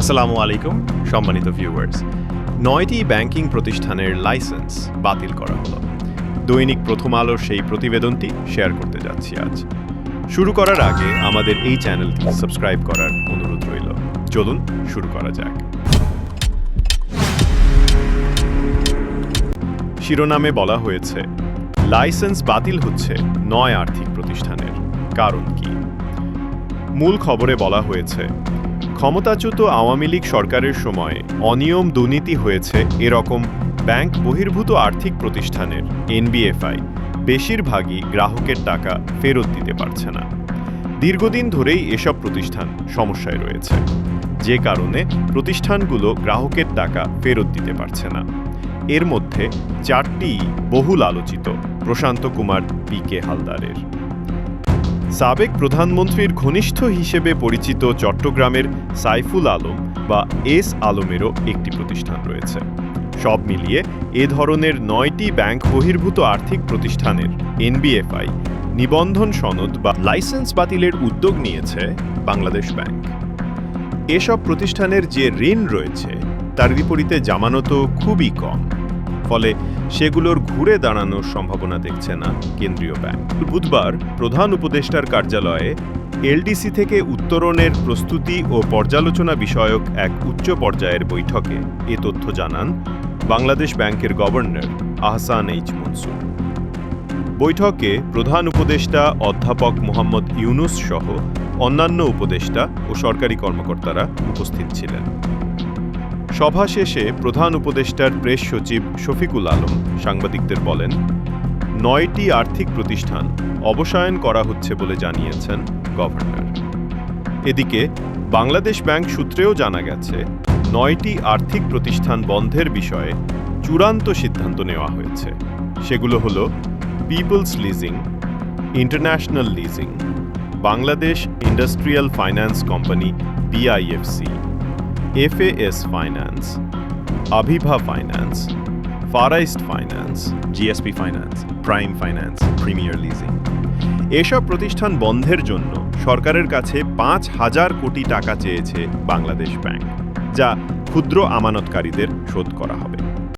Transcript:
আসসালামু আলাইকুম, সম্মানিত ভিউয়ার্স নয়টি ব্যাংকিং প্রতিষ্ঠানের লাইসেন্স বাতিল করা হলো। দৈনিক প্রথম আলোর সেই প্রতিবেদনটি শেয়ার করতে যাচ্ছি আজ। শুরু করার আগে আমাদের এই চ্যানেলটি সাবস্ক্রাইব করার অনুরোধ রইল। চলুন শুরু করা যাক। শিরোনামে বলা হয়েছে, লাইসেন্স বাতিল হচ্ছে নয় আর্থিক প্রতিষ্ঠানের। কারণ কি? মূল খবরে বলা হয়েছে ক্ষমতাচ্যুত আওয়ামী লীগ সরকারের সময় অনিয়ম দুর্নীতি হয়েছে এরকম ব্যাংক বহির্ভূত আর্থিক প্রতিষ্ঠানের এনবিএফআই বেশিরভাগই গ্রাহকের টাকা ফেরত দিতে পারছে না। দীর্ঘদিন ধরেই এসব প্রতিষ্ঠান সমস্যায় রয়েছে। যে কারণে প্রতিষ্ঠানগুলো গ্রাহকের টাকা ফেরত দিতে পারছে না। এর মধ্যে চারটি বহুল আলোচিত, প্রশান্ত কুমার, পি কে হালদারের। সাবেক প্রধানমন্ত্রীর ঘনিষ্ঠ হিসেবে পরিচিত চট্টগ্রামের সাইফুল আলম বা এস আলমেরও একটি প্রতিষ্ঠান রয়েছে। সব মিলিয়ে এ ধরনের নয়টি ব্যাংক বহির্ভূত আর্থিক প্রতিষ্ঠানের এনবিএফআই, নিবন্ধন সনদ বা লাইসেন্স বাতিলের উদ্যোগ নিয়েছে বাংলাদেশ ব্যাংক। এসব প্রতিষ্ঠানের যে ঋণ রয়েছে, তার বিপরীতে জামানতও খুবই কম। ফলে সেগুলোর ঘুরে দাঁড়ানোর সম্ভাবনা দেখছে না কেন্দ্রীয় ব্যাংক। বুধবার প্রধান উপদেষ্টার কার্যালয়ে এলডিসি থেকে উত্তরণের প্রস্তুতি ও পর্যালোচনা বিষয়ক এক উচ্চ পর্যায়ের বৈঠকে এ তথ্য জানান বাংলাদেশ ব্যাংকের গভর্নর আহসান এইচ মনসুর। বৈঠকে প্রধান উপদেষ্টা অধ্যাপক মোহাম্মদ ইউনুস সহ অন্যান্য উপদেষ্টা ও সরকারি কর্মকর্তারা উপস্থিত ছিলেন। সভা শেষে প্রধান উপদেষ্টার প্রেস সচিব শফিকুল আলম সাংবাদিকদের বলেন, নয়টি আর্থিক প্রতিষ্ঠান অবসায়ন করা হচ্ছে বলে জানিয়েছেন গভর্নর। এদিকে, বাংলাদেশ ব্যাংক সূত্রেও জানা গেছে, নয়টি আর্থিক প্রতিষ্ঠান বন্ধের বিষয়ে চূড়ান্ত সিদ্ধান্ত নেওয়া হয়েছে। সেগুলো হল people's leasing, international leasing, Bangladesh industrial finance company, BIFC FAS finance Aviva finance Fareast finance GSP finance prime finance premier leasing এসব প্রতিষ্ঠান বন্ধের জন্য সরকারের কাছে পাঁচ হাজার কোটি টাকা চেয়েছে বাংলাদেশ ব্যাংক, যা ক্ষুদ্র আমানতকারীদের শোধ করা হবে।